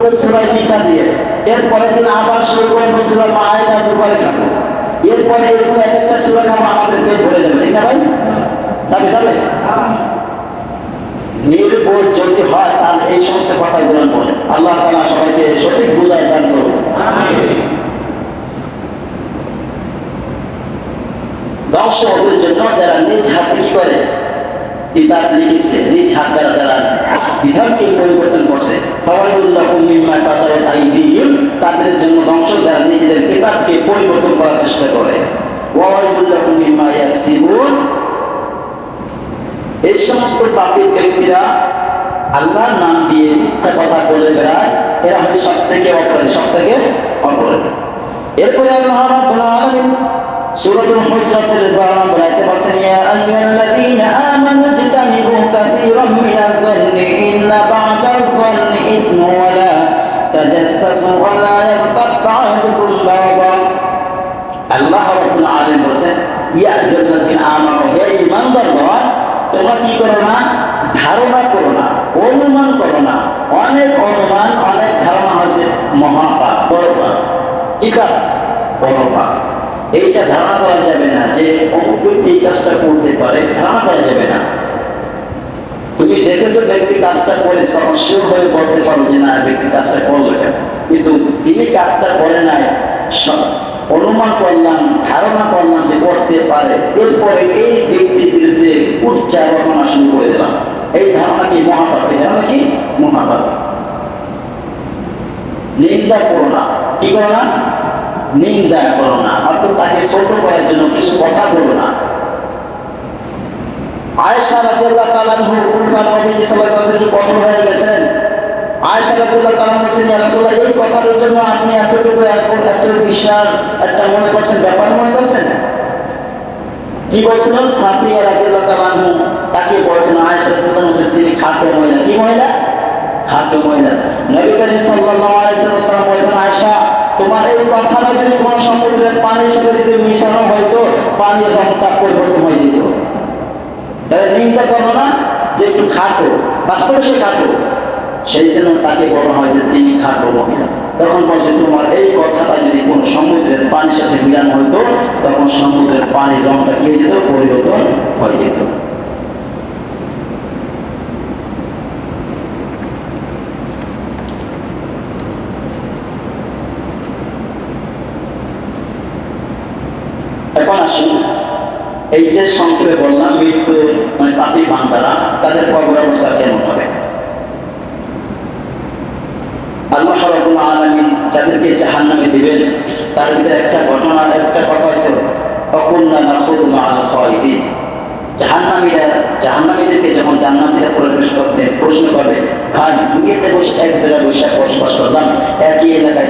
সুরাই নিসা দিয়ে। এরপরে দিন আবার শুরু করেন সুরাই মায়েদা দুবারে খাব। এরপরে এরকম এক একটা সুরা খাব আমাদের পেট ভরে যাবে, ঠিক না ভাই? যাবে যাবে? নির্বোধ যদি হয়, তাহলে এই সমস্ত কথা গ্রহণ করে আল্লাহ তালা সবাইকে সঠিক বুঝায় দান করুন। ধ্বংস ওদের জন্য যারা নিজ হাতে কি করে? কিতাব লিখেছে, নিজ হাত দ্বারা যারা বিধানকে পরিবর্তন করছে। তাদের জন্য ধ্বংস যারা নিজেদের কিতাবকে পরিবর্তন করার চেষ্টা করে। এই সমস্ত পাপী ব্যক্তিরা আল্লাহর নাম দিয়ে মিথ্যা কথা বলে বেড়ায়, এরা হচ্ছে সব থেকে অপরাধী সব থেকে অপরাধী। এরপরে আল্লাহ রাব্বুল আলামিন সূরাতুল হুজরাতের 12 নম্বর আয়াতে বলেন আইয়ুহাল্লাযীনা আমানু ইজতানিবু কাসীরাম মিনাজ ইয়া তোমরা কি করো না? ধারণা করো না, অনুমান করো না। অনেক অনুমান, অনেক ধারণা হচ্ছে মহাপাপ, বড় কি পাপ? এইটা ধারণা করা যাবে না যে এই কাজটা করতে পারে, ধারণা করা যাবে না। তুমি দেখেছ ব্যক্তি কাজটা করে সমস্যা হয়ে বলতে পারো যে না, ব্যক্তি কাজটা করল কেন? কিন্তু তিনি কাজটা করে নাই অনুমান করলাম, ধারণা করলাম যে করতে পারে। এরপরে এই ব্যক্তির বিরুদ্ধে উচ্চারণা শুরু করে দিলাম। এই ধারণা কি মহাপাপ? এই ধারণা কি মহাপাপ? নিন্দা করো না। কি করো না? নিন্দা করো না। অর্থাৎ তাকে ছোট করার জন্য কিছু কথা বলো না। আয়েশা রাদিয়াল্লাহু তাআলা উল্টা নবীজি সাল্লাল্লাহু আলাইহি ওয়াসাল্লাম হয়ে গেছেন। আয়েশা রাদিয়াল্লাহু তাআলা বলেছেন রাসূলুল্লাহ, এই কথার জন্য আপনি এতটুকু এত বিশাল মনে করছেন, ব্যাপার মনে করছেন? কি সাফিয়া তাকে বলছেন আয়েশা তিনি মহিলা। কি মহিলা? মহিলা। নবী করিম সাল্লাল্লাহু আলাইহি ওয়াসাল্লাম আয়েশা, তোমার এই যদি সমুদ্রের পানির সাথে যদি মিশানো হয়তো, পানির রংটা পরিবর্তন হয়ে যেত। তাহলে নিন্দা করো না? যে একটু খাটো, বাস্তবে সে খাটো। সেই জন্য তাকে বলা হয় যে তিনি খাটো মহিলা। তখন বলছে তোমার এই কথাটা যদি কোন সমুদ্রের পানির সাথে মিলানো হতো তখন সমুদ্রের পানির রংটা কি যেত? পরিবর্তন হয়ে যেত। এখন আসুন, এই যে সংক্ষেপে বললাম মৃত্যু মানে পাপি বান্দারা, তাদের কবর অবস্থা কেমন হবে? আল্লাহ রাব্বুল আলামিন যাদেরকে জাহান্নামে দিবেন। তার ভিতরে একটা ঘটনা, একটা কথা আছে অকুল্লা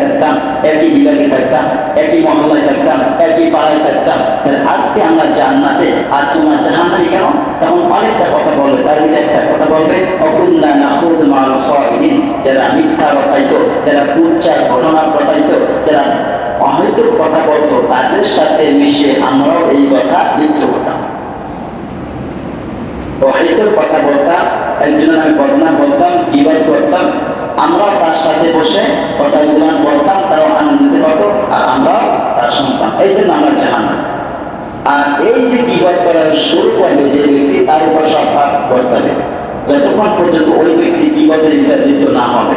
থাকতাম, একই থাকতাম, একই মহল্লায় থাকতাম, একই পাড়ায় থাকতাম আজকে আমরা জান্নাতে, আর তোমার জাহান্নামী কেন? তখন অনেকটা কথা বলবে, তার ভিতরে একটা কথা বলবে, অকুন্না নাহুদ মাল খায়দিন যারা মিথ্যা যারা কুচ্চার ঘটনা ঘটাইতো যারা অহৈত কথা বলতো, তাদের সাথে মিশে আমরাও এই কথা লিপ্ত হতাম। অহেতুক কথা বলতাম, একজনের আমি বদনাম বলতাম, বিবাদ করতাম আমরা তার সাথে বসে কথা কথাগুলো বলতাম, তারাও আনন্দিত হতো, আর আমরাও তার শুনতাম এই জন্য আমরা জাহান। আর এই যে বিবাদ করার শুরু করবে যে ব্যক্তি, তার উপর সব করতে হবে যতক্ষণ পর্যন্ত ওই ব্যক্তি বিবাদের লিপ্ত না হবে।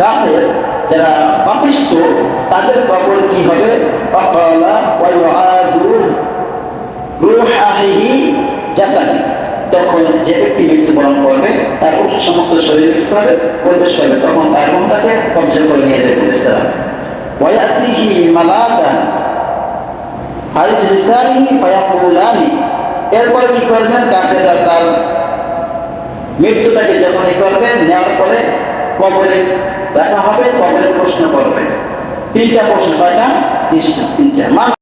কাফের যারা পাপিষ্ঠ তাদের কবর কি হবে? অকালা ওয়া ইউআদু রুহাহি তখন যে ব্যক্তি মৃত্যুবরণ করবে, তার সমস্ত শরীর কি করবে প্রবেশ করবে। তখন তার মনটাকে কবজা করে নিয়ে যেতে ইসলাম ওয়ায়াতিহি মালাকান আইজলিসানি ফায়াকুলানি। এরপর কি করবেন? কাফেররা তার মৃত্যুটাকে যখন করবেন, নেওয়ার পরে কবরে দেখা হবে কবরে প্রশ্ন করবে। তিনটা প্রশ্ন কয়টা? তিনটা তিনটা।